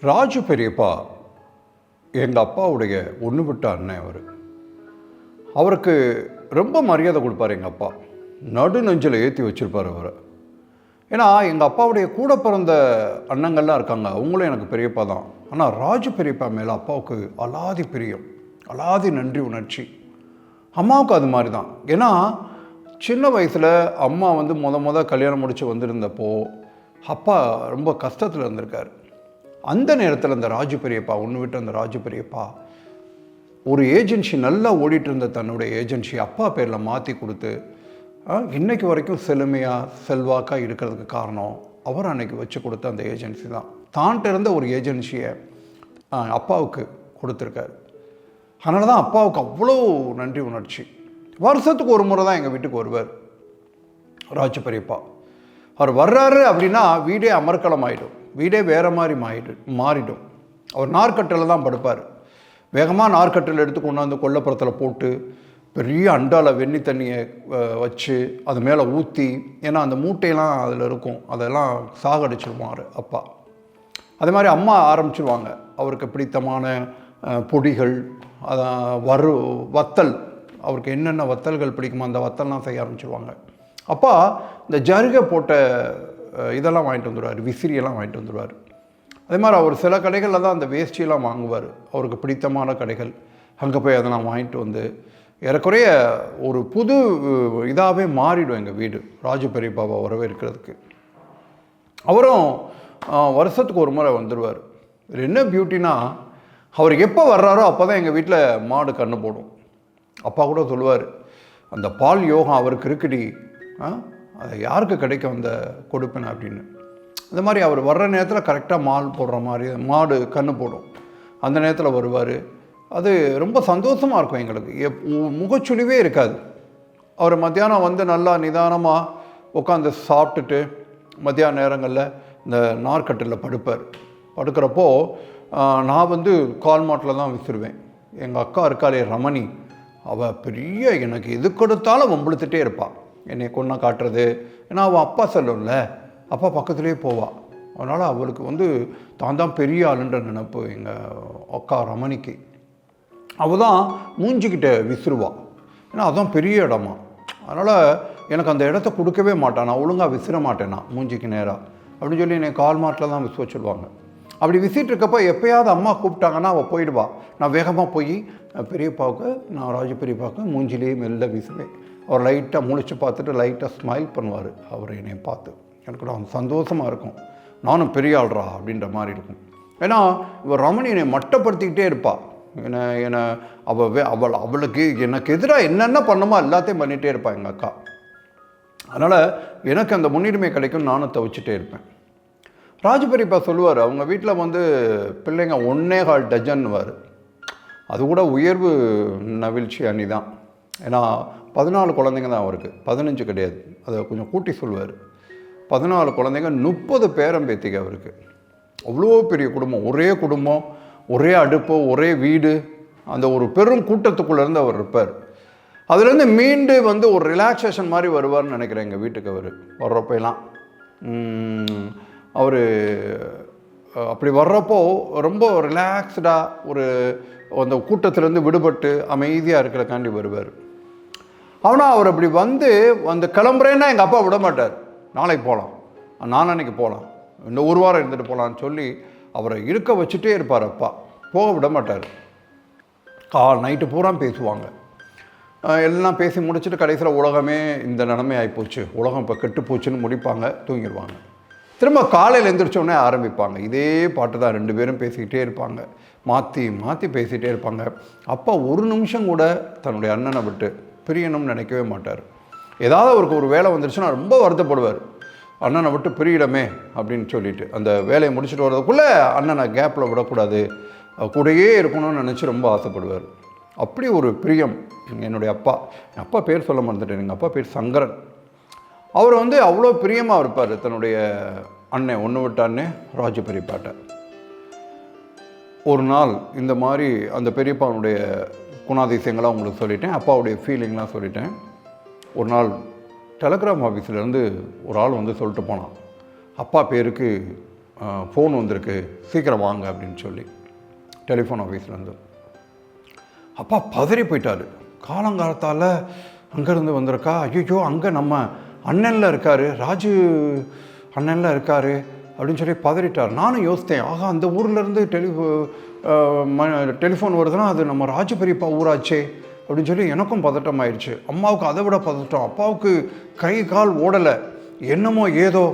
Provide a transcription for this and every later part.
ராஜு பெரியப்பா எங்கள் அப்பாவுடைய ஒன்று விட்ட அண்ணன் அவர். அவருக்கு ரொம்ப மரியாதை கொடுப்பார் எங்கள் அப்பா. நடு நெஞ்சில் ஏற்றி வச்சுருப்பார் அவரை. ஏன்னா எங்கள் அப்பாவுடைய கூட பிறந்த அண்ணங்கள்லாம் இருக்காங்க. அவங்களும் எனக்கு பெரியப்பா தான். ஆனால் ராஜு பெரியப்பா மேலே அப்பாவுக்கு அலாதி பிரியம். அலாதி நன்றி உணர்ச்சி. அம்மாவுக்கு அது மாதிரி தான். ஏன்னா சின்ன வயசில் அம்மா வந்து முத முத கல்யாணம் முடித்து வந்திருந்தப்போ அப்பா ரொம்ப கஷ்டத்தில் இருந்திருக்கார். அந்த நேரத்தில் அந்த ராஜு பெரியப்பா ஒன்று விட்டு அந்த ராஜு பெரியப்பா ஒரு ஏஜென்சி நல்லா ஓடிட்டு இருந்த தன்னுடைய ஏஜென்சி அப்பா பேரில் மாற்றி கொடுத்து இன்றைக்கு வரைக்கும் செழுமையாக செல்வாக்காக இருக்கிறதுக்கு காரணம் அவர் அன்னைக்கு வச்சு கொடுத்த அந்த ஏஜென்சி தான். தான்ட்டு இருந்த ஒரு ஏஜென்சியை அப்பாவுக்கு கொடுத்துருக்காரு. அதனால தான் அப்பாவுக்கு அவ்வளோ நன்றி உணர்ச்சி. வருஷத்துக்கு ஒரு முறை தான் எங்கள் வீட்டுக்கு வருவார். ராஜ பெரியப்பா. அவர் வர்றாரு அப்படின்னா வீடே அமர்க்கலம் ஆகிடும் வீடே வேறு மாதிரி மாறிடு மாறிடும். அவர் நார்க்கட்டில் தான் படுப்பார். வேகமாக நார்க்கட்டில் எடுத்து கொண்டாந்து கொல்லப்புறத்தில் போட்டு பெரிய அண்டால வெண்ணி தண்ணியை வச்சு அது மேலே ஊற்றி ஏன்னா அந்த மூட்டையெல்லாம் அதில் இருக்கும். அதெல்லாம் சாகடிச்சிருவார் அப்பா. அதே மாதிரி அம்மா ஆரம்பிச்சிருவாங்க. அவருக்கு பிடித்தமான பொடிகள் அதான் வறு வத்தல். அவருக்கு என்னென்ன வத்தல்கள் பிடிக்குமோ அந்த வத்தல்லாம் செய்ய ஆரம்பிச்சிருவாங்க. அப்பா இந்த ஜருகை போட்ட இதெல்லாம் வாங்கிட்டு வந்துடுவார் விசிறியெல்லாம் வாங்கிட்டு வந்துடுவார். அதே மாதிரி அவர் சில கடைகளில் தான் அந்த வேஷ்டியெல்லாம் வாங்குவார். அவருக்கு பிடித்தமான கடைகள். அங்கே போய் அதெல்லாம் வாங்கிட்டு வந்து ஏறக்குறைய ஒரு புது இதாகவே மாறிடும் எங்கள் வீடு ராஜு பெரியப்பாவை வரவேற்கிறதுக்கு. அவரும் வருஷத்துக்கு ஒரு முறை வந்துடுவார். என்ன பியூட்டினா அவர் எப்போ வர்றாரோ அப்போ தான் எங்கள் வீட்டில் மாடு கண்ணு போடும். அப்பா கூட சொல்லுவார் அந்த பால் யோகம் அவருக்கு இருக்குடி ஆ அது யாருக்கு கிடைக்கும் அந்த கொடுப்பேன் அப்படின்னு? இந்த மாதிரி அவர் வர்ற நேரத்தில் கரெக்டாக மால் போடுற மாதிரி மாடு கன்று போடும். அந்த நேரத்தில் வருவார். அது ரொம்ப சந்தோஷமாக இருக்கும் எங்களுக்கு. எப் முகச்சுழிவே இருக்காது. அவர் மத்தியானம் வந்து நல்லா நிதானமாக உட்காந்து சாப்பிட்டுட்டு மத்தியான நேரங்களில் இந்த நார்க்கட்டில் படுப்பார். படுக்கிறப்போ நான் வந்து கால் மாட்டில் தான் விசிறுவேன். எங்கள் அக்கா இருக்காளே ரமணி. அவள் பெரிய எனக்கு எது கொடுத்தாலும் வம்பிழுத்துட்டே இருப்பாள் என்னை கொண்டா காட்டுறது. ஏன்னா அவள் அப்பா செல்லும்ல. அப்பா பக்கத்துலேயே போவாள் அதனால் அவளுக்கு வந்து தான் தான் பெரிய ஆளுன்ற நினப்பு எங்கள் அக்கா ரமணிக்கு. அவள் தான் மூஞ்சிக்கிட்ட விசிறுவா. ஏன்னா அதுதான் பெரிய இடமா. அதனால் எனக்கு அந்த இடத்த கொடுக்கவே மாட்டான் நான் ஒழுங்காக விசிற மாட்டேன் நான் மூஞ்சிக்கு நேராக அப்படின்னு சொல்லி என்னை கால் மாட்டில் தான் விசு வச்சுடுவாங்க அப்படி விசிட்டு இருக்கப்போ எப்போயாவது அம்மா கூப்பிட்டாங்கன்னா அவள் போயிடுவா. நான் வேகமாக போய் பெரியப்பாவுக்கு நான் ராஜ பெரியப்பாவுக்கு மூஞ்சிலேயே மெல்ல விசுவேன் அவர் லைட்டாக முழிச்சு பார்த்துட்டு லைட்டாக ஸ்மைல் பண்ணுவார். அவர் என்னை பார்த்து. எனக்கு நான் சந்தோஷமாக இருக்கும். நானும் பெரிய ஆள்றா அப்படின்ற மாதிரி இருக்கும். ஏன்னா இவர் ரமணி என்னை மட்டப்படுத்திக்கிட்டே இருப்பாள் என்னை என்னை அவள் அவள் அவளுக்கு எனக்கு எதிராக என்னென்ன பண்ணுமோ எல்லாத்தையும் பண்ணிகிட்டே இருப்பாள் எங்கள் அக்கா. அதனால் எனக்கு அந்த முன்னுரிமை கிடைக்கும் நானும் தவிச்சிட்டே இருப்பேன். ராஜபெரியப்பா சொல்லுவார் அவங்க வீட்டில் வந்து பிள்ளைங்க ஒன்னே கால் டஜன்னுவார் அது கூட உயர்வு நவிழ்ச்சி அணி தான் ஏன்னா பதினாலு குழந்தைங்க தான் அவருக்கு. பதினஞ்சு கிடையாது. அதை கொஞ்சம் கூட்டி சொல்லுவார் பதினாலு குழந்தைங்க முப்பது பேரம்பேத்திங்க அவருக்கு. அவ்வளோ பெரிய குடும்பம். ஒரே குடும்பம் ஒரே அடுப்பு ஒரே வீடு. அந்த ஒரு பெரும் கூட்டத்துக்குள்ளேருந்து அவர் இருப்பார். அதுலேருந்து மீண்டு வந்து ஒரு ரிலாக்ஸேஷன் மாதிரி வருவார்னு நினைக்கிறேன் எங்கள் வீட்டுக்கு அவர். வர்றப்பெல்லாம் அவர் அப்படி வர்றப்போ ரொம்ப ரிலாக்ஸ்டாக ஒரு அந்த கூட்டத்திலேருந்து விடுபட்டு அமைதியாக இருக்கிறக்காண்டி வருவார். ஆனால் அவர் அப்படி வந்து அந்த கிளம்புறேன்னா எங்கள் அப்பா விட மாட்டார். நாளைக்கு போகலாம் நான் அன்னைக்கு போகலாம் இன்னும் ஒரு வாரம் இருந்துட்டு போகலான்னு சொல்லி அவரை இருக்க வச்சுட்டே இருப்பார் அப்பா. போக விட மாட்டார். கால் நைட்டு பூரா பேசுவாங்க. எல்லாம் பேசி முடிச்சுட்டு கடைசியில் உலகமே இந்த நிலைமை ஆகிப்போச்சு உலகம் இப்போ கெட்டு போச்சுன்னு முடிப்பாங்க தூங்கிடுவாங்க திரும்ப காலையில் எழுந்திரிச்சோடனே ஆரம்பிப்பாங்க. இதே பாட்டு தான் ரெண்டு பேரும் பேசிக்கிட்டே இருப்பாங்க. மாற்றி மாற்றி பேசிகிட்டே இருப்பாங்க. அப்பா ஒரு நிமிஷம் கூட தன்னுடைய அண்ணனை விட்டு பிரியணும்னு நினைக்கவே மாட்டார். ஏதாவது அவருக்கு ஒரு வேலை வந்துருச்சுன்னா ரொம்ப வருத்தப்படுவார். அண்ணனை விட்டு பிரியடமே அப்படின்னு சொல்லிட்டு. அந்த வேலையை முடிச்சுட்டு வர்றதுக்குள்ளே அண்ணனை கேப்பில் விடக்கூடாது. கூடயே இருக்கணும்னு நினச்சி ரொம்ப ஆசைப்படுவார். அப்படி ஒரு பிரியம் என்னுடைய அப்பா. என் அப்பா பேர் சொல்ல மறந்துட்டேன். எங்கள் அப்பா பேர் சங்கரன். அவர் வந்து அவ்வளோ பிரியமாக இருப்பார். தன்னுடைய அண்ணன் ஒன்று விட்ட அண்ணன் ராஜ பெரியப்பாட்ட ஒரு நாள் இந்த மாதிரி அந்த பெரியப்பாவுடைய குணாதிசயங்களாக உங்களுக்கு சொல்லிட்டேன் அப்பாவுடைய ஃபீலிங்லாம் சொல்லிட்டேன். ஒரு நாள் டெலகிராம் ஆஃபீஸ்லேருந்து ஒரு ஆள் வந்து சொல்லிட்டு போனான் அப்பா பேருக்கு ஃபோன் வந்திருக்கு சீக்கிரம் வாங்க அப்படின்னு சொல்லி. டெலிஃபோன் ஆஃபீஸ்லேருந்து அப்பா பதறி போயிட்டாரு. காலங்காலத்தால் அங்கேருந்து வந்திருக்கா? ஐயோ அங்கே நம்ம அண்ணனில் இருக்கார் ராஜு அண்ணனில் இருக்காரு. அப்படின்னு சொல்லி பதறிட்டார். நானும் யோசித்தேன் ஆகா அந்த ஊர்லேருந்து டெலி டெலிஃபோன் வருதுன்னா அது நம்ம ராஜு பெரியப்பா ஊராச்சே அப்படின்னு சொல்லி எனக்கும் பதட்டம் ஆயிடுச்சு அம்மாவுக்கு அதை விட பதட்டம். அப்பாவுக்கு கை கால் ஓடலை. என்னமோ ஏதோ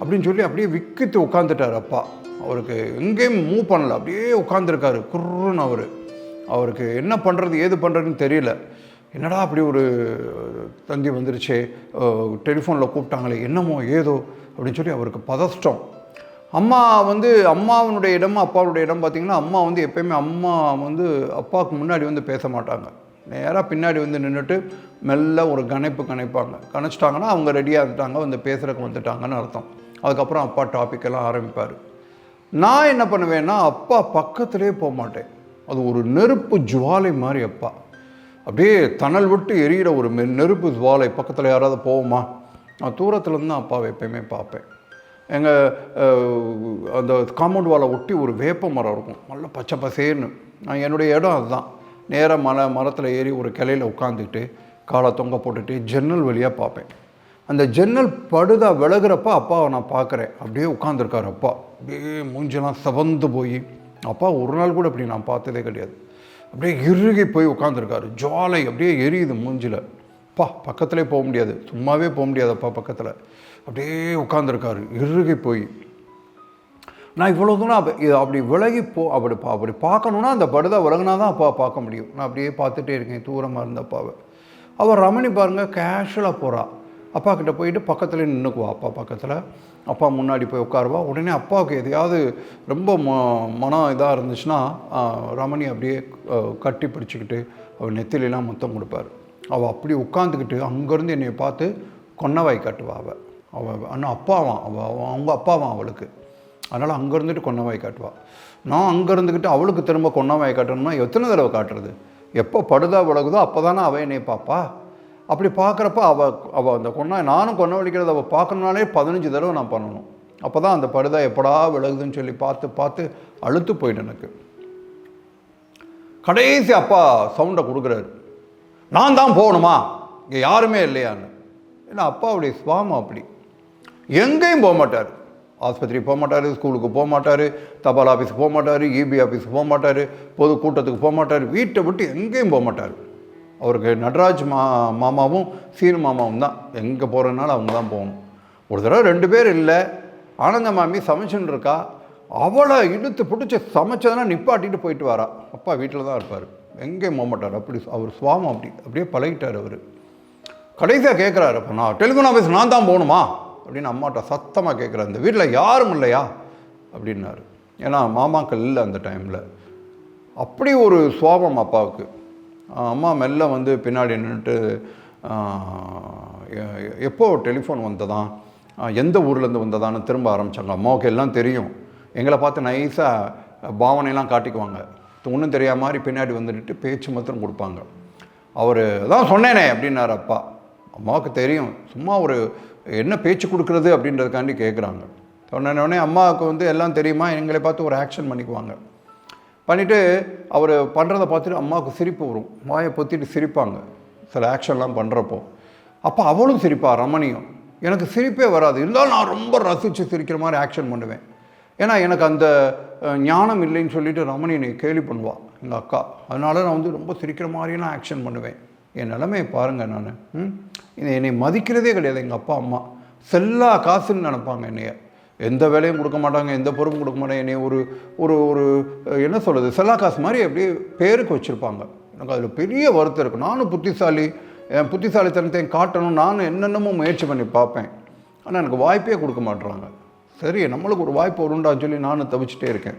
அப்படின்னு சொல்லி அப்படியே விக்கித்து உட்காந்துட்டார் அப்பா. அவருக்கு எங்கேயும் மூவ் பண்ணல. அப்படியே உட்காந்துருக்காரு குர்ருன்னு அவர். அவருக்கு என்ன பண்ணுறது ஏது பண்ணுறதுன்னு தெரியல. என்னடா அப்படி ஒரு தந்தி வந்துருச்சே டெலிஃபோனில் கூப்பிட்டாங்களே என்னமோ ஏதோ அப்படின்னு சொல்லி அவருக்கு பதஷ்டம். அம்மா வந்து அம்மாவனுடைய இடம் அப்பாவுடைய இடம் பார்த்திங்கன்னா அம்மா வந்து எப்பயுமே அம்மா வந்து அப்பாவுக்கு முன்னாடி வந்து பேச மாட்டாங்க. நேராக பின்னாடி வந்து நின்றுட்டு மெல்ல ஒரு கணைப்பு கணைப்பாங்க. கணைச்சிட்டாங்கன்னா அவங்க ரெடியாக இருந்துட்டாங்க வந்து பேசுகிறக்கு வந்துட்டாங்கன்னு அர்த்தம். அதுக்கப்புறம் அப்பா டாபிக் எல்லாம் ஆரம்பிப்பார். நான் என்ன பண்ணுவேன்னா அப்பா பக்கத்துலேயே போக மாட்டேன். அது ஒரு நெருப்பு ஜுவாலை மாதிரி அப்பா. அப்படியே தணல் விட்டு எரியிற ஒரு மெ- நெருப்பு ஜுவாலை பக்கத்தில் யாராவது போவோமா நான் தூரத்துலேருந்து தான் அப்பாவை எப்பயுமே பார்ப்பேன். எங்கள் அந்த காம்பவுண்ட் வாலை ஒட்டி ஒரு வேப்ப மரம் இருக்கும். நல்ல பச்சை பசேர்னு. நான் என்னுடைய இடம் அதுதான். நேராக மலை மரத்தில் ஏறி ஒரு கிளையில் உட்காந்துக்கிட்டு காலை தொங்க போட்டுட்டு ஜன்னல் வழியாக பார்ப்பேன். அந்த ஜன்னல் படுதா விலகிறப்ப அப்பாவை நான் பார்க்குறேன். அப்படியே உட்காந்துருக்காரு அப்பா. அப்படியே மூஞ்செல்லாம் சவந்து போய். அப்பா ஒரு நாள் கூட அப்படி நான் பார்த்ததே கிடையாது. அப்படியே இறுகி போய் உட்காந்துருக்காரு ஜாலை அப்படியே எரியுது மூஞ்சில். அப்பா பக்கத்துலேயே போக முடியாது. சும்மாவே போக முடியாது அப்பா பக்கத்தில். அப்படியே உட்காந்துருக்காரு இறுகி போய் நான் இவ்வளோ தூரம் அப்போ இது அப்படி விலகி போ அப்படி பா அப்படி பார்க்கணுன்னா அந்த படுதா விலகினா தான் அப்பா பார்க்க முடியும். நான் அப்படியே பார்த்துட்டே இருக்கேன் தூரமாக இருந்த அப்பாவை. அவள் ரமணி பாருங்கள் கேஷுவலாக போகிறா அப்பா கிட்ட போயிட்டு பக்கத்தில் நின்றுக்குவா அப்பா பக்கத்தில் அப்பா முன்னாடி போய் உட்காருவா. உடனே அப்பாவுக்கு எதையாவது ரொம்ப ம மனம் இதாக இருந்துச்சுன்னா ரமணி அப்படியே கட்டி பிடிச்சிக்கிட்டு அவள் நெத்திலெலாம் முத்தம் கொடுப்பார். அவள் அப்படி உட்காந்துக்கிட்டு அங்கேருந்து என்னை பார்த்து கொன்னவாய் காட்டுவா அவள் அவள் அண்ணா அப்பாவான் அவள் அவங்க அப்பாவான் அவளுக்கு. அதனால் அங்கே இருந்துட்டு கொன்னவாய் காட்டுவாள் நான் அங்கே இருந்துக்கிட்டு அவளுக்கு திரும்ப கொன்னவாய் காட்டணும்னா எத்தனை தடவை காட்டுறது? எப்போ படுதா விலகுதோ அப்போ தானே அவள் என்னை பாப்பா. அப்படி பார்க்குறப்ப அவள் அவள் அந்த கொன்னா நானும் கொன்ன வலிக்கிறத அவள் பார்க்கணுனாலே பதினஞ்சு தடவை நான் பண்ணணும். அப்போ தான் அந்த படுதா எப்படா விலகுதுன்னு சொல்லி பார்த்து பார்த்து அழுத்து போயிட்டு எனக்கு. கடைசி அப்பா சவுண்டை கொடுக்குறாரு. நான் தான் போகணுமா? இங்கே யாருமே இல்லையான்னு. ஏன்னா அப்பாவுடைய சுவாமம் அப்படி. எங்கேயும் போக மாட்டார். ஆஸ்பத்திரி போக மாட்டார் ஸ்கூலுக்கு போக மாட்டார் தபால் ஆஃபீஸுக்கு போக மாட்டார் இபி ஆஃபீஸுக்கு போக மாட்டார் பொது கூட்டத்துக்கு போக மாட்டார் வீட்டை விட்டு எங்கேயும் போக மாட்டார். அவருக்கு நடராஜ் மா மாமாவும் சீனு மாமாவும் தான். எங்கே போகிறனால அவங்க தான் போகணும். ஒரு தடவை ரெண்டு பேர் இல்லை. ஆனந்த மாமி சமைச்சுன்னு இருக்கா. அவளை இழுத்து பிடிச்சி சமைச்சதுன்னா நிப்பாட்டிட்டு போயிட்டு வரா. அப்பா வீட்டில் தான் இருப்பார். எங்கேயும் போக மாட்டார். அப்படி அவர் சுவாமம் அப்படி அப்படியே பழகிட்டார் அவர். கடைசியாக கேட்குறாரு அப்போ நான் டெலிஃபோன் ஆஃபீஸ் நான் தான் போகணுமா? அப்படின்னு அம்மாட்ட சத்தமாக கேட்குற அந்த வீட்டில் யாரும் இல்லையா? அப்படின்னாரு. ஏன்னா மாமாக்கள் இல்லை அந்த டைமில் அப்படி ஒரு சோபம் அப்பாவுக்கு. அம்மா மெல்ல வந்து பின்னாடி நின்றுட்டு எப்போ டெலிஃபோன் வந்ததான் எந்த ஊர்லேருந்து வந்ததான்னு திரும்ப ஆரம்பித்தாங்க அம்மாவுக்கு எல்லாம் தெரியும். எங்களை பார்த்து நைஸாக பாவனையெல்லாம் காட்டிக்குவாங்க. ஒன்றும் தெரியாத மாதிரி பின்னாடி வந்துட்டு பேச்சு மாத்திரம் கொடுப்பாங்க. அவர் தான் சொன்னேனே அப்படின்னார் அப்பா. அம்மாவுக்கு தெரியும். சும்மா ஒரு என்ன பேச்சு கொடுக்குறது அப்படின்றதுக்காண்டி கேட்குறாங்க சொன்னோடனே அம்மாவுக்கு வந்து எல்லாம் தெரியுமா? எங்களை பார்த்து ஒரு ஆக்ஷன் பண்ணிக்குவாங்க. பண்ணிவிட்டு அவர் பண்ணுறதை பார்த்துட்டு அம்மாவுக்கு சிரிப்பு வரும். வாயை பொத்திட்டு சிரிப்பாங்க. சில ஆக்ஷன்லாம் பண்ணுறப்போ அப்போ அவளும் சிரிப்பா ரமணியும். எனக்கு சிரிப்பே வராது. இருந்தாலும் நான் ரொம்ப ரசித்து சிரிக்கிற மாதிரி ஆக்ஷன் பண்ணுவேன். ஏன்னா எனக்கு அந்த ஞானம் இல்லைன்னு சொல்லிட்டு ரமணி என்னை கேலி பண்ணுவாள் எங்கள் அக்கா. அதனால நான் வந்து ரொம்ப சிரிக்கிற மாதிரியெல்லாம் ஆக்ஷன் பண்ணுவேன். என் நிலைமையை பாருங்கள் நான். ம்? இதை என்னை மதிக்கிறதே கிடையாது. எங்கள் அப்பா அம்மா. செல்லா காசுன்னு நினப்பாங்க என்னைய. எந்த வேலையும் கொடுக்க மாட்டாங்க எந்த பொறுப்பும் கொடுக்க மாட்டாங்க. என்னைய ஒரு ஒரு ஒரு என்ன சொல்கிறது செல்லா காசு மாதிரி அப்படியே பேருக்கு வச்சுருப்பாங்க. எனக்கு அதில் பெரிய வருத்தம் இருக்கும் நானும் புத்திசாலி என் புத்திசாலித்தனத்தையும் காட்டணும். நானும் என்னென்னமோ முயற்சி பண்ணி பார்ப்பேன். ஆனால் எனக்கு வாய்ப்பே கொடுக்க மாட்டுறாங்க சரி நம்மளுக்கு ஒரு வாய்ப்பு வருண்டான்னு சொல்லி நானும் தவிச்சிட்டே இருக்கேன்.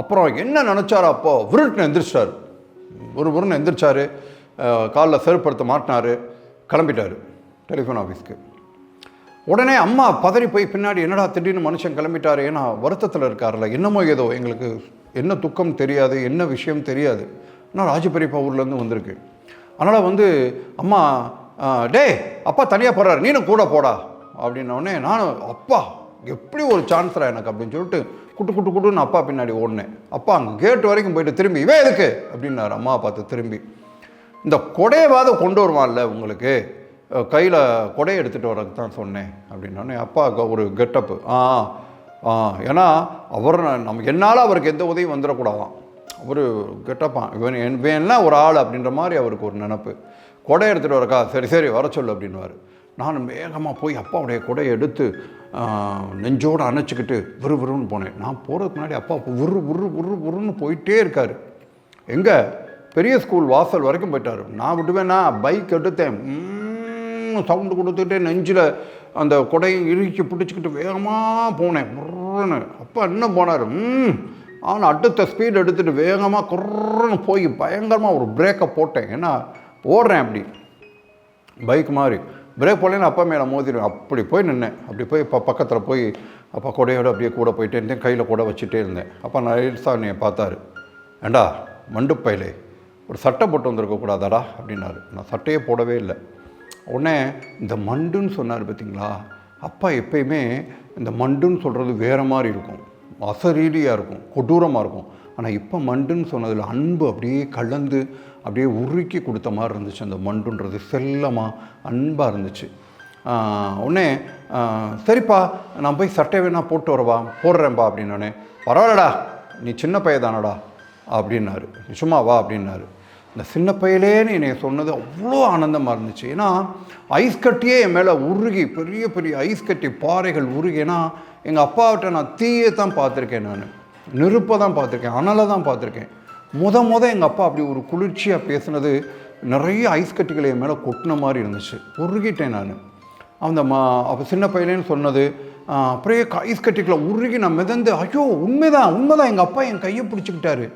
அப்புறம் என்ன நினச்சாரோ அப்போ விருட்டு எந்திரிச்சிட்டாரு. ஒரு விருன்னு எந்திரிச்சாரு காலில் செருப்படுத்த மாட்டினாரு கிளம்பிட்டாரு டெலிஃபோன் ஆஃபீஸ்க்கு உடனே அம்மா பதறி போய் பின்னாடி என்னடா திடீர்னு மனுஷன் கிளம்பிட்டாரு ஏன்னா வருத்தத்தில் இருக்கார்ல என்னமோ ஏதோ எங்களுக்கு என்ன துக்கம் தெரியாது என்ன விஷயம் தெரியாது. ஆனால் ராஜபெரியப்பா ஊர்லேருந்து வந்திருக்கு. அதனால் வந்து அம்மா டே அப்பா தனியாக போகிறார் நீனும் கூட போடா அப்படின்ன உடனே நானும் அப்பா எப்படி ஒரு சான்ஸ்ரா எனக்கு அப்படின்னு சொல்லிட்டு குட்டு குட்டு குட்டுன்னு அப்பா பின்னாடி ஓடினேன். அப்பா அங்கே கேட் வரைக்கும் போயிட்டு திரும்பி இவன் எதுக்கு? அப்படின்னாரு. அம்மா பார்த்து திரும்பி இந்த கொடையவாத கொண்டு வருவான்ல உங்களுக்கு? கையில் கொடையை எடுத்துகிட்டு வரதுக்கு தான் சொன்னேன். அப்படின்னோடனே அப்பா க- ஒரு கெட்டப்பு ஆ ஆ ஏன்னா அவர் நம்ம என்னால் அவருக்கு எந்த உதவியும் வந்துடக்கூடாதான். அவர் கெட்டப்பான் இவன் என்- இவன் என்ன ஒரு ஆள்? அப்படின்ற மாதிரி அவருக்கு ஒரு நினப்பு. கொடை எடுத்துகிட்டு வரக்கா சரி சரி வர சொல்லு அப்படின்னுவார். நான் வேகமாக போய் அப்பாவுடைய கொடையை எடுத்து நெஞ்சோடு அணைச்சிக்கிட்டு விறு விறுன்னு போனேன். நான் போகிறதுக்கு முன்னாடி அப்பா உரு உரு உரு உருன்னு போயிட்டே இருக்கார். எங்கே? பெரிய ஸ்கூல் வாசல் வரைக்கும் போயிட்டார். நான் விட்டுவேன்னா பைக் எடுத்தேன். சவுண்டு கொடுத்துட்டு நெஞ்சில் அந்த கொடையை இறுக்கி பிடிச்சிக்கிட்டு வேகமாக போனேன். குர்ருன்னு. அப்பா என்ன போனார்? ஆனால் அடுத்த ஸ்பீடு எடுத்துகிட்டு வேகமாக குர்றன்னு போய் பயங்கரமாக ஒரு பிரேக்கை போட்டேன். ஏன்னா ஓடுறேன் அப்படி. பைக் மாதிரி பிரேக் போடலன்னு அப்பா மேலே மோதிடுவேன். அப்படி போய் நின்னேன். அப்படி போய் இப்போ பக்கத்தில் போய் அப்பா கொடையோட அப்படியே கூட போயிட்டே இருந்தேன். கையில் கூட வச்சுட்டே இருந்தேன். அப்பா நைஸாக என்னை பார்த்தாரு. ஏண்டா மண்டு ஒரு சட்டை போட்டு வந்திருக்கக்கூடாதாடா அப்படின்னாரு. நான் சட்டையே போடவே இல்லை. உடனே இந்த மண்டுன்னு சொன்னார் பார்த்தீங்களா அப்பா எப்பயுமே இந்த மண்டுன்னு சொல்கிறது வேறு மாதிரி இருக்கும். அசரீதியாக இருக்கும். கொடூரமாக இருக்கும். ஆனால் இப்போ மண்டுன்னு சொன்னதில் அன்பு அப்படியே கலந்து அப்படியே உருக்கி கொடுத்த மாதிரி இருந்துச்சு. அந்த மண்டுன்றது செல்லமாக அன்பாக இருந்துச்சு. உடனே சரிப்பா நான் போய் சட்டை வேணா போட்டு வரவா? போடுறேன்ப்பா அப்படின்னோடனே பரவாயில்லடா நீ சின்ன பையதானடா அப்படின்னாரு. "நீ சும்மா வா அப்படின்னாரு. இந்த சின்ன பையலேன்னு என்னை சொன்னது அவ்வளோ ஆனந்தமாக இருந்துச்சு. ஏன்னா ஐஸ் கட்டியே என் மேலே உருகி பெரிய பெரிய ஐஸ் கட்டி பாறைகள் உருகினா எங்கள் அப்பாவிட்ட நான் தீயே தான் பார்த்துருக்கேன் நான். நெருப்பை தான் பார்த்துருக்கேன் அனலை தான் பார்த்துருக்கேன். முத முத எங்கள் அப்பா அப்படி ஒரு குளிர்ச்சியாக பேசுனது நிறைய ஐஸ் கட்டிகளை என் மேலே கொட்டின மாதிரி இருந்துச்சு. உருகிட்டேன் நான். அந்த மா அப்போ சின்ன பையலேன்னு சொன்னது அப்படியே ஐஸ் கட்டிகளை உருகி நான் மிதந்து ஐயோ உண்மைதான் உண்மைதான் எங்கள் அப்பா என் கையை பிடிச்சிக்கிட்டாரு.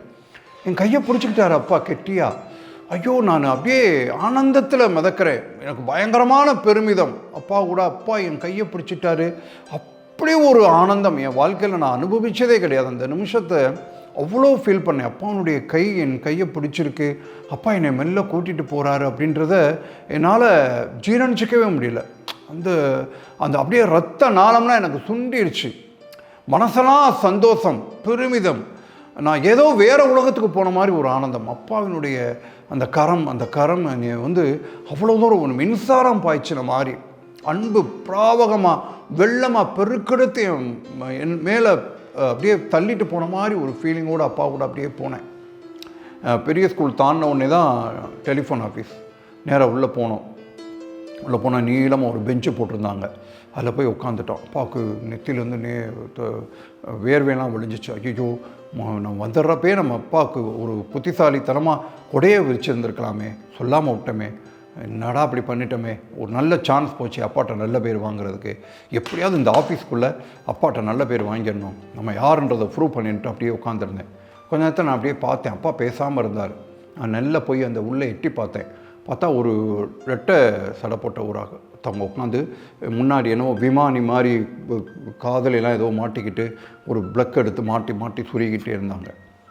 என் கையை பிடிச்சிக்கிட்டாரு அப்பா கெட்டியா. ஐயோ நான் அப்படியே ஆனந்தத்தில் மிதக்கிறேன். எனக்கு பயங்கரமான பெருமிதம். அப்பா கூட அப்பா என் கையை பிடிச்சிட்டாரு. அப்படி ஒரு ஆனந்தம் என் வாழ்க்கையில் நான் அனுபவித்ததே கிடையாது. அந்த நிமிஷத்தை அவ்வளோ ஃபீல் பண்ணேன். அப்பாவுடைய கை என் கையை பிடிச்சிருக்கு. அப்பா என்னை மெல்ல கூட்டிகிட்டு போகிறாரு அப்படின்றத என்னால் ஜீரணிச்சிக்கவே முடியல. அந்த அந்த அப்படியே ரத்த நாளம்னால் எனக்கு சுண்டிடுச்சு. மனசெல்லாம் சந்தோஷம் பெருமிதம். நான் ஏதோ வேறு உலகத்துக்கு போன மாதிரி ஒரு ஆனந்தம். அப்பாவினுடைய அந்த கரம் அந்த கரம் என்னை வந்து அவ்வளோ தூரம் ஒரு மின்சாரம் பாய்ச்சின மாதிரி. அன்பு பிராவகமாக வெள்ளமாக பெருக்கெடுத்து என் மேலே அப்படியே தள்ளிட்டு போன மாதிரி ஒரு ஃபீலிங்கோடு அப்பா கூட அப்படியே போனேன். பெரிய ஸ்கூல் தாண்டின உடனே தான் டெலிஃபோன் ஆஃபீஸ் நேராக உள்ளே போனோம். உள்ளே போனால் நீளமாக ஒரு பெஞ்சு போட்டிருந்தாங்க. அதில் போய் உட்காந்துட்டோம் அப்பாவுக்கு நெத்திலேருந்து நே வேர்வையெல்லாம் விழிஞ்சிச்சு ஐயோ நான் வந்துடுறப்பே நம்ம அப்பாவுக்கு ஒரு புத்திசாலித்தனமாக கொடையை விரிச்சிருந்துருக்கலாமே சொல்லாமல் விட்டோமே. என்னடா அப்படி பண்ணிட்டோமே? ஒரு நல்ல சான்ஸ் போச்சு அப்பாட்ட நல்ல பேர் வாங்குறதுக்கு. எப்படியாவது இந்த ஆஃபீஸ்க்குள்ளே அப்பாட்ட நல்ல பேர் வாங்கிடணும். நம்ம யாருன்றதை ப்ரூவ் பண்ணிட்டு அப்படியே உட்காந்துருந்தேன் கொஞ்ச நேரத்தில் நான் அப்படியே பார்த்தேன் அப்பா பேசாமல் இருந்தார். நான் நல்ல போய் அந்த உள்ளே எட்டி பார்த்தேன். பார்த்தா ஒரு ரெட்டை சடை போட்ட ஊராக தவங்க உட்காந்து முன்னாடி என்னவோ விமானி மாதிரி காதலெல்லாம் ஏதோ மாட்டிக்கிட்டு ஒரு ப்ளக் எடுத்து மாட்டி மாட்டி சுருகிட்டே இருந்தாங்க.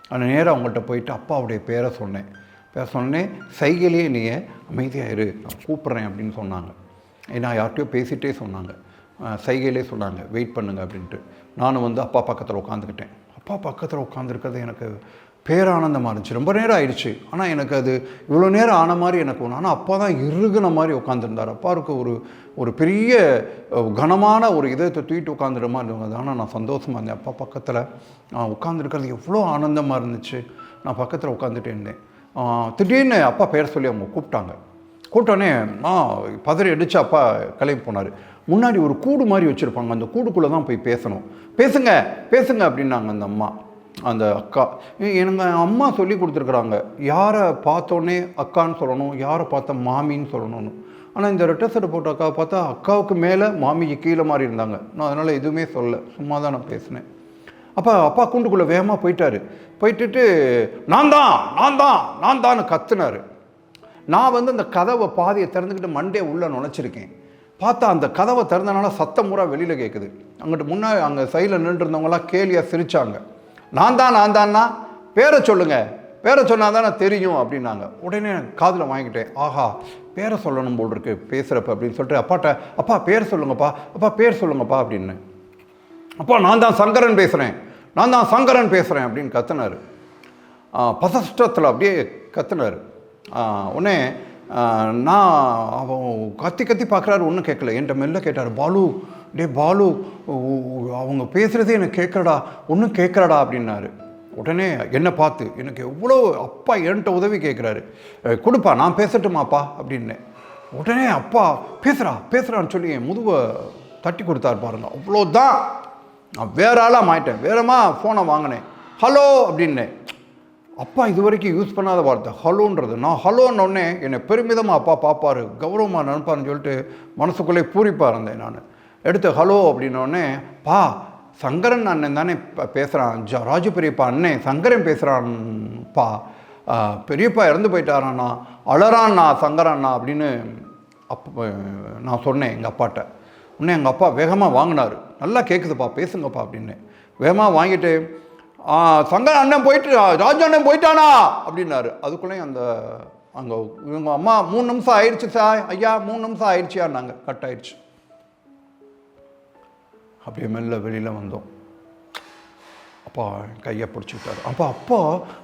ஆனால் நேராக அவங்கள்ட்ட போயிட்டு அப்பாவுடைய பேரை சொன்னேன். பேர சொன்னேன் சைகையிலேயே நீங்கள் அமைதியாக இரு நான் கூப்பிட்றேன் அப்படின்னு சொன்னாங்க. ஏன்னா யார்கிட்டயோ பேசிகிட்டே சொன்னாங்க. சைகையிலே சொன்னாங்க வெயிட் பண்ணுங்க அப்படின்ட்டு. நானும் வந்து அப்பா பக்கத்தில் உட்காந்துக்கிட்டேன் அப்பா பக்கத்தில் உட்காந்துருக்கிறது எனக்கு பேரானந்தமாக இருந்துச்சு. ரொம்ப நேரம் ஆயிடுச்சு. ஆனால் எனக்கு அது இவ்வளோ நேரம் ஆன மாதிரி எனக்கு ஒன்று ஆனால் அப்பா தான் இறுகுன மாதிரி உட்காந்துருந்தார் அப்பாவுக்கு ஒரு ஒரு பெரிய கனமான ஒரு இதயத்தை தூக்கிட்டு உட்காந்துற மாதிரி இருந்தது. ஆனால் நான் சந்தோஷமாக இருந்தேன். அப்பா பக்கத்தில் உட்காந்துருக்கிறது எவ்வளோ ஆனந்தமாக இருந்துச்சு. நான் பக்கத்தில் உட்காந்துட்டே இருந்தேன். திடீர்னு அப்பா பேர் சொல்லி அவங்க கூப்பிட்டாங்க. கூப்பிட்டோன்னே ஆ பதறி அடித்து அப்பா கிளம்பி போனார். முன்னாடி ஒரு கூடு மாதிரி வச்சுருப்பாங்க. அந்த கூடுக்குள்ளே தான் போய் பேசணும். பேசுங்க பேசுங்க அப்படின்னாங்க அந்த அம்மா. அந்த அக்கா. எனக்கு அம்மா சொல்லி கொடுத்துருக்குறாங்க. யாரை பார்த்தோன்னே அக்கான்னு சொல்லணும். யாரை பார்த்தா மாமின்னு சொல்லணும்னு. ஆனால் இந்த ரெட்டை சட்டை போட்ட அக்காவை பார்த்தா அக்காவுக்கு மேலே மாமிக்கு கீழே மாதிரி இருந்தாங்க. நான் அதனால் எதுவுமே சொல்லலை. சும்மா தான் நான் பேசினேன். அப்போ அப்பா கூண்டுக்குள்ளே வேகமாக போயிட்டார். போயிட்டுட்டு நான் தான் நான் தான் நான் தான் கத்துனாரு. நான் வந்து அந்த கதவை பாதியை திறந்துக்கிட்டு மண்டே உள்ளே நுழைச்சிருக்கேன். பார்த்தா அந்த கதவை திறந்தனால சத்தம் பூரா வெளியில் கேட்குது அங்கிட்டு முன்னாடி அங்கே சைடில் நின்றுருந்தவங்களாம் கேலியாக சிரித்தாங்க நான் தான் நான் தான்னா? பேரை சொல்லுங்கள் பேரை சொன்னால் தானே தெரியும் அப்படின்னாங்க. உடனே காதில் வாங்கிட்டேன் ஆஹா பேரை சொல்லணும் போல் இருக்கு பேசுகிறப்ப அப்படின்னு சொல்லிட்டு அப்பாட்ட அப்பா பேர் சொல்லுங்கப்பா அப்பா பேர் சொல்லுங்கப்பா அப்படின்னு. அப்பா நான் தான் சங்கரன் பேசுகிறேன் நான் தான் சங்கரன் பேசுகிறேன் அப்படின்னு கத்துனாரு. பசஷ்டத்தில் அப்படியே கத்துனார். உடனே நான் அவன் கத்தி கத்தி பார்க்குறாரு ஒன்றும் கேட்கல என்கிட்ட மெல்ல கேட்டார் பாலு டே பாலு அவங்க பேசுகிறதே எனக்கு கேட்குறடா ஒன்றும் கேட்குறடா அப்படின்னாரு. உடனே என்னை பார்த்து எனக்கு எவ்வளோ அப்பா என்கிட்ட உதவி கேட்குறாரு கொடுப்பா நான் பேசட்டுமாப்பா அப்படின்னேன் உடனே அப்பா பேசுகிறா பேசுகிறான்னு சொல்லி என் முதுவை தட்டி கொடுத்தாரு பாருங்க. அவ்வளோதான். நான் வேற ஆளாக மாயிட்டேன் வேறமா ஃபோனை வாங்கினேன். ஹலோ அப்படின்னேன். அப்பா இது வரைக்கும் யூஸ் பண்ணாத வார்த்தை. ஹலோன்றது நான் ஹலோன்னொடனே என்னை பெருமிதமாக அப்பா பார்ப்பாரு கௌரவமாக நினைப்பாருன்னு சொல்லிட்டு மனசுக்குள்ளே பூரிப்பாக இருந்தேன் நான். எடுத்து ஹலோ அப்படின்னோடனே பா சங்கரன் அண்ணன் தானே பேசுகிறான் ஜ ராஜு பெரியப்பா அண்ணன் சங்கரன் பேசுகிறான்ப்பா பெரியப்பா இறந்து போயிட்டாராண்ணா. அழறாண்ணா சங்கரண்ணா அப்படின்னு அப்போ நான் சொன்னேன் எங்கள் அப்பாட்ட. உடனே எங்கள் அப்பா வேகமாக வாங்கினார். நல்லா கேட்குதுப்பா பேசுங்கப்பா அப்படின்னு. வேகமாக வாங்கிட்டு சங்க அண்ணன் போயிட்டு ராஜு அண்ணன் போயிட்டானா? அப்படின்னாரு. அதுக்குள்ளேயும் அந்த அங்கே இவங்க அம்மா மூணு நிமிஷம் ஆயிடுச்சு சார் ஐயா மூணு நிமிஷம் ஆயிடுச்சியான்னாங்க. கட் ஆயிடுச்சு. அப்படியே மெல்ல வெளியில் வந்தோம். அப்பா என் கையை பிடிச்சிக்கிட்டாரு அப்பா அப்பா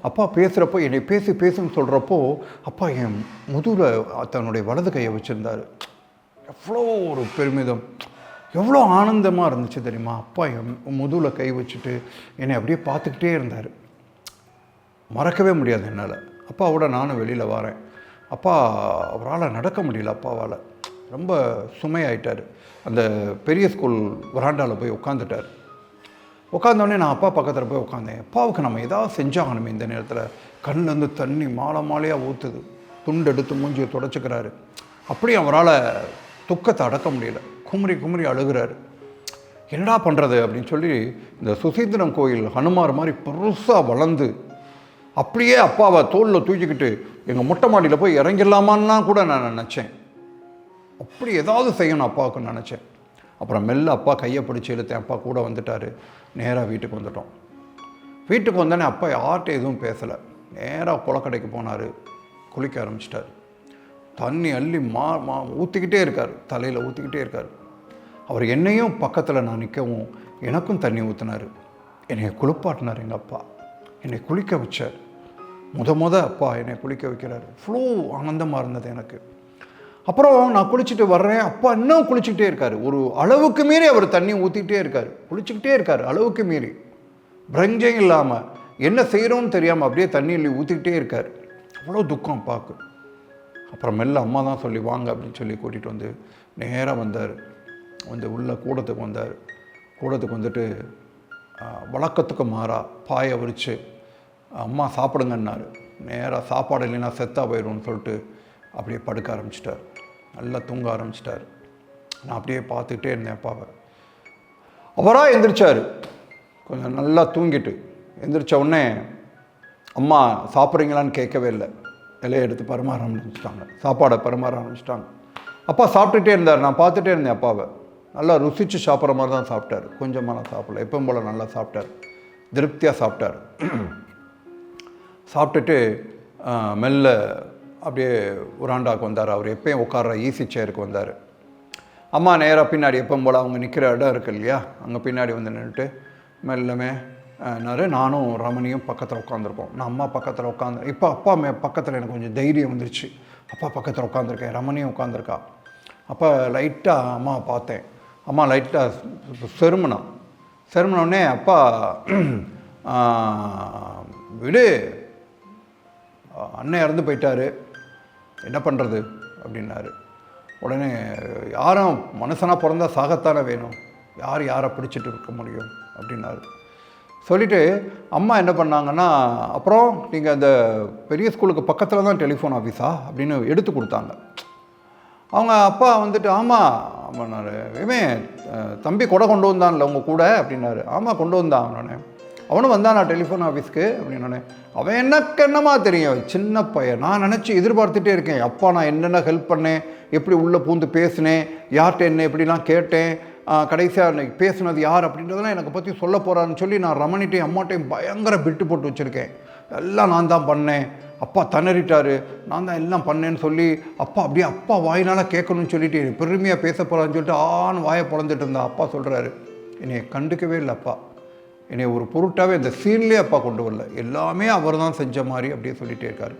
அப்பா பேசுகிறப்போ என்னை பேசி பேசுன்னு சொல்கிறப்போ அப்பா என் முதுகில் தன்னுடைய வலது கையை வச்சுருந்தாரு. எவ்வளோ ஒரு பெருமிதம். எவ்வளோ ஆனந்தமாக இருந்துச்சு தெரியுமா? அப்பா என் முதுகில் கை வச்சுட்டு என்னை அப்படியே பார்த்துக்கிட்டே இருந்தார். மறக்கவே முடியாது என்னால். அப்பாவோட நானும் வெளியில் வரேன். அப்பா அவரால் நடக்க முடியல அப்பாவால். ரொம்ப சுமையாயிட்டார். அந்த பெரிய ஸ்கூல் வராண்டாவில் போய் உட்காந்துட்டார் உட்காந்தோடனே நான் அப்பா பக்கத்தில் போய் உட்காந்தேன் அப்பாவுக்கு நம்ம ஏதாவது செஞ்சாகணுமே இந்த நேரத்தில். கண்ணுலேருந்து தண்ணி மாலை மாலையாக ஊற்றுது துண்டு எடுத்து மூஞ்சியை தொடச்சிக்கிறாரு. அப்படியே அவரால் துக்கத்தை அடக்க முடியல. குமரி குமரி அழுகிறாரு. என்னடா பண்ணுறது அப்படின்னு சொல்லி இந்த சுசீந்திரம் கோயில் ஹனுமார் மாதிரி பெருசாக வளர்ந்து அப்படியே அப்பாவை தோளில் தூக்கிக்கிட்டு எங்கள் மொட்டை மாடியில் போய் இறங்கிடலாமான்னா கூட நான் நினச்சேன். அப்படி ஏதாவது செய்யணும் அப்பாவுக்கு நினச்சேன். அப்புறம் மெல்ல அப்பா கையை பிடிச்சி இழுத்தேன். அப்பா கூட வந்துட்டார். நேராக வீட்டுக்கு வந்துட்டோம். வீட்டுக்கு வந்தோடனே அப்பா யார்கிட்ட எதுவும் பேசலை. நேராக குளக்கடைக்கு போனார். குளிக்க ஆரம்பிச்சிட்டார். தண்ணி அள்ளி மா மா ஊற்றிக்கிட்டே இருக்கார். தலையில் ஊற்றிக்கிட்டே இருக்கார். அவர் என்னையும் பக்கத்தில் நான் நிற்கவும் எனக்கும் தண்ணி ஊற்றினார் என்னை குளிப்பாட்டினார் எங்கள் அப்பா. என்னை குளிக்க வச்சார். முத முத அப்பா என்னை குளிக்க வைக்கிறார். இவ்வளோ ஆனந்தமாக இருந்தது எனக்கு. அப்புறம் நான் குளிச்சுட்டு வர்றேன். அப்பா இன்னும் குளிச்சுக்கிட்டே இருக்கார். ஒரு அளவுக்கு மீறி அவர் தண்ணி ஊற்றிக்கிட்டே இருக்கார். குளிச்சுக்கிட்டே இருக்கார் அளவுக்கு மீறி. பிரஞ்சம் இல்லாமல் என்ன செய்கிறோன்னு தெரியாமல் அப்படியே தண்ணியில் ஊற்றிக்கிட்டே இருக்கார். அவ்வளோ துக்கம் அப்பாவுக்கு. அப்புறம் மெல்ல அம்மா தான் சொல்லி வாங்க அப்படின்னு சொல்லி கூட்டிகிட்டு வந்து நேராக வந்தார். வந்து உள்ள கூடத்துக்கு வந்தார். கூடத்துக்கு வந்துட்டு வழக்கத்துக்கு மாறா பாயை விரித்து அம்மா சாப்பிடுங்கன்னாரு. நேராக சாப்பாடு இல்லைன்னா செத்தாக போயிடும்னு சொல்லிட்டு அப்படியே படுக்க ஆரம்பிச்சிட்டார். நல்லா தூங்க ஆரம்பிச்சிட்டார். நான் அப்படியே பார்த்துக்கிட்டே இருந்தேன் அப்பாவை அவராக எந்திரிச்சார். கொஞ்சம் நல்லா தூங்கிட்டு. எந்திரிச்ச உடனே அம்மா சாப்பிட்றீங்களான்னு கேட்கவே இல்லை. இலையை எடுத்து பரிமாற ஆரம்பிச்சிட்டாங்க. சாப்பாடை பரிமாற ஆரம்பிச்சிட்டாங்க. அப்பா சாப்பிட்டுட்டே இருந்தார். நான் பார்த்துட்டே இருந்தேன் அப்பாவை நல்லா ருசித்து சாப்பிட்ற மாதிரி தான் சாப்பிட்டார். கொஞ்சமாக சாப்பிடல. எப்பவும் போல் நல்லா சாப்பிட்டார். திருப்தியாக சாப்பிட்டார். சாப்பிட்டுட்டு மெல்ல அப்படியே உராண்டாவுக்கு வந்தார். அவர் எப்பயும் உட்கார்ற ஈஸி சேருக்கு வந்தார். அம்மா நேராக பின்னாடி எப்பவும் போல் அவங்க நிற்கிற இடம் இருக்கு இல்லையா? அங்கே பின்னாடி வந்து நின்றுட்டு மெல்லமே நிறைய நானும் ரமணியும் பக்கத்தில் உட்காந்துருக்கோம் நான் அம்மா பக்கத்தில் உட்காந்து இப்போ அப்பா மே பக்கத்தில் எனக்கு கொஞ்சம் தைரியம் வந்துருச்சு. அப்பா பக்கத்தில் உட்காந்துருக்கேன் ரமணியும் உட்காந்துருக்கா அப்போ லைட்டாக அம்மாவை பார்த்தேன். அம்மா லைட்டாக செருமணம். செருமணம்னே அப்பா விடு. அண்ணன் இறந்து போயிட்டாரு. என்ன பண்ணுறது அப்படின்னாரு. உடனே யாரும் மனுஷனாக பிறந்தா சாகத்தானே வேணும்? யார் யாரை பிடிச்சிட்டு இருக்க முடியும்? அப்படின்னாரு. சொல்லிவிட்டு அம்மா என்ன பண்ணாங்கன்னா அப்புறம் நீங்கள் அந்த பெரிய ஸ்கூலுக்கு பக்கத்தில் தான் டெலிஃபோன் ஆஃபீஸா? அப்படின்னு எடுத்து கொடுத்தாங்க. அவங்க அப்பா வந்துட்டு ஆமாம் ஆமாண்ணாரு இவன் தம்பி கொடை கொண்டு வந்தான்ல உங்கள் கூட? அப்படின்னாரு. ஆமாம் கொண்டு வந்தான் நான் அவனும் வந்தானா டெலிஃபோன் ஆஃபீஸ்க்கு அப்படின்னே அவன் எனக்கு என்னமா தெரியும்? சின்ன பையன். நான் நினச்சி எதிர்பார்த்துட்டே இருக்கேன். அப்பா நான் என்னென்ன ஹெல்ப் பண்ணேன்? எப்படி உள்ளே பூந்து பேசினேன்? யார்கிட்ட என்ன எப்படிலாம் கேட்டேன்? கடைசியாக அன்னைக்கு பேசுனது யார்? அப்படின்றதெல்லாம் எனக்கு பற்றி சொல்ல போகிறான்னு சொல்லி நான் ரமணிட்டையும் அம்மாட்டையும் பயங்கர பிட்டு போட்டு வச்சுருக்கேன். எல்லாம் நான் தான் பண்ணேன். அப்பா திணறிட்டாரு. நான் தான் எல்லாம் பண்ணேன்னு சொல்லி அப்பா அப்படியே அப்பா வாயினால் கேட்கணும்னு சொல்லிட்டு பெருமையாக பேச போகிறான்னு சொல்லிட்டு ஆன்னு வாயை பிறந்துட்டு இருந்தா அப்பா சொல்கிறாரு என்னை கண்டுக்கவே இல்லை அப்பா. என்னை ஒரு பொருட்டாகவே இந்த சீன்லேயே அப்பா கொண்டு வரல. எல்லாமே அவர் தான் செஞ்ச மாதிரி அப்படியே சொல்லிகிட்டே இருக்கார்.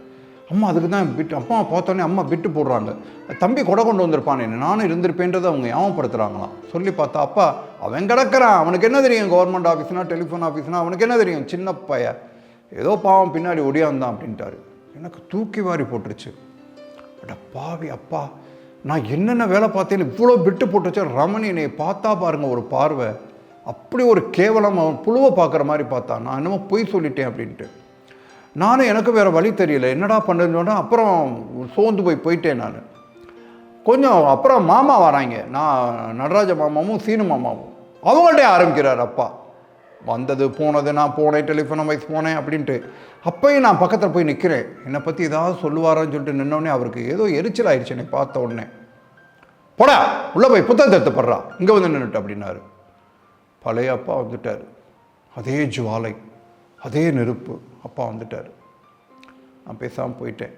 அம்மா அதுக்கு தான் பிட்டு அப்பா பார்த்தோன்னே அம்மா பிட்டு போடுறாங்க. தம்பி கொடை கொண்டு வந்திருப்பான் என்ன நானும் இருந்திருப்பேன்றதை அவங்க ஞாபகப்படுத்துகிறாங்களாம் சொல்லி பார்த்தா அப்பா அவன் கிடக்கிறான். அவனுக்கு என்ன தெரியும்? கவர்மெண்ட் ஆஃபீஸ்னா டெலிஃபோன் ஆஃபீஸ்னா அவனுக்கு என்ன தெரியும்? சின்ன பையன். ஏதோ பாவம் பின்னாடி ஒடியாந்தான் அப்படின்ட்டாரு. எனக்கு தூக்கி வாரி போட்டுருச்சு. அட பாவி அப்பா நான் என்னென்ன வேலை பார்த்தேன்னு இவ்வளோ பிட்டு போட்டுச்சு ரமணி என்னை பார்த்தா பாருங்கள் ஒரு பார்வை. அப்படி ஒரு கேவலம் அவன் புழுவை பார்க்குற மாதிரி பார்த்தான் நான் என்னமோ பொய் சொல்லிட்டேன் அப்படின்ட்டு. நானும் எனக்கு வேறு வழி தெரியல. என்னடா பண்ணுறதுன்னு அப்புறம் சோர்ந்து போய் போயிட்டேன் நான். கொஞ்சம் அப்புறம் மாமா வராங்க. நான் நடராஜ மாமாவும் சீனு மாமாவும். அவங்கள்ட்டே ஆரம்பிக்கிறார் அப்பா. வந்தது போனது நான் போனேன் டெலிஃபோன் வைஸ் போனேன் அப்படின்ட்டு அப்பயும் நான் பக்கத்தில் போய் நிற்கிறேன் என்னை பற்றி ஏதாவது சொல்லுவாரான்னு சொல்லிட்டு நின்னோடனே அவருக்கு ஏதோ எரிச்சல் ஆயிடுச்சு என்னை பார்த்த உடனே. போடா உள்ளே போய் புத்தகத்தை எடுத்துப்படுறா இங்கே வந்து நின்றுட்டு அப்படின்னாரு. பழைய அப்பா வந்துட்டார். அதே ஜுவாலை அதே நெருப்பு அப்பா வந்துட்டார். நான் பேசாமல் போயிட்டேன்.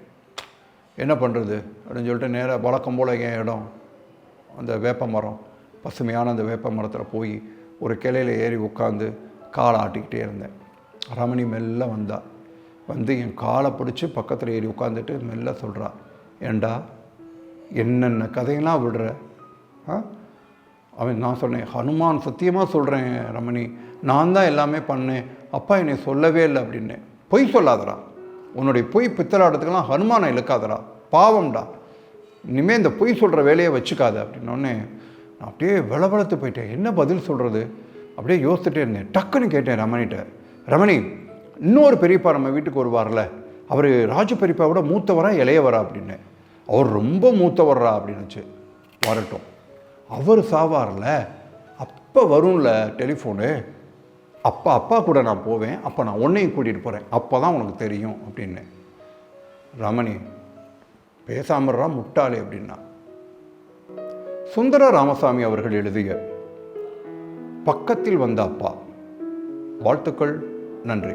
என்ன பண்ணுறது அப்படின்னு சொல்லிட்டு நேராக வழக்கம் போல் என் இடம் அந்த வேப்ப மரம் பசுமையான அந்த வேப்ப மரத்தில் போய் ஒரு கிளையில் ஏறி உட்காந்து காலை ஆட்டிக்கிட்டே இருந்தேன். ரமணி மெல்ல வந்தா. வந்து என் காலை பிடிச்சி பக்கத்தில் ஏறி உட்காந்துட்டு மெல்ல சொல்கிறா ஏண்டா என்னென்ன கதையெல்லாம் விடுற? ஆ? அவன் நான் சொன்னேன் ஹனுமான் சத்தியமாக சொல்கிறேன் ரமணி. நான் தான் எல்லாமே பண்ணேன். அப்பா என்னை சொல்லவே இல்லை அப்படின்னேன். பொய் சொல்லாதடா. உன்னுடைய பொய் பித்தலாடத்துக்கெல்லாம் ஹனுமானை இழுக்காதடா. பாவம்டா. இனிமேல் இந்த பொய் சொல்கிற வேலையை வச்சுக்காத அப்படின்னோடனே நான் அப்படியே விளவளத்து போயிட்டேன். என்ன பதில் சொல்கிறது அப்படியே யோசிச்சுட்டே இருந்தேன். டக்குன்னு கேட்டேன் ரமணிகிட்ட. ரமணி இன்னொரு பெரியப்பா நம்ம வீட்டுக்கு வருவார்ல. அவர் ராஜ பெரியப்பாவோட மூத்தவரா இளையவரா? அப்படின்னு அவர் ரொம்ப மூத்தவர்றா அப்படின்னுச்சு. வரட்டும். அவர் சாவார்ல. அப்போ வரும்ல டெலிஃபோனு. அப்பா அப்பா கூட நான் போவேன். அப்போ நான் உன்னையும் கூட்டிகிட்டு போகிறேன் அப்போ தான் உனக்கு தெரியும் அப்படின்னு ரமணி பேசாமறா முட்டாளே அப்படின்னா. சுந்தர ராமசாமி அவர்கள் எழுதிய பக்கத்தில் வந்த அப்பா. வாழ்த்துக்கள் நன்றி.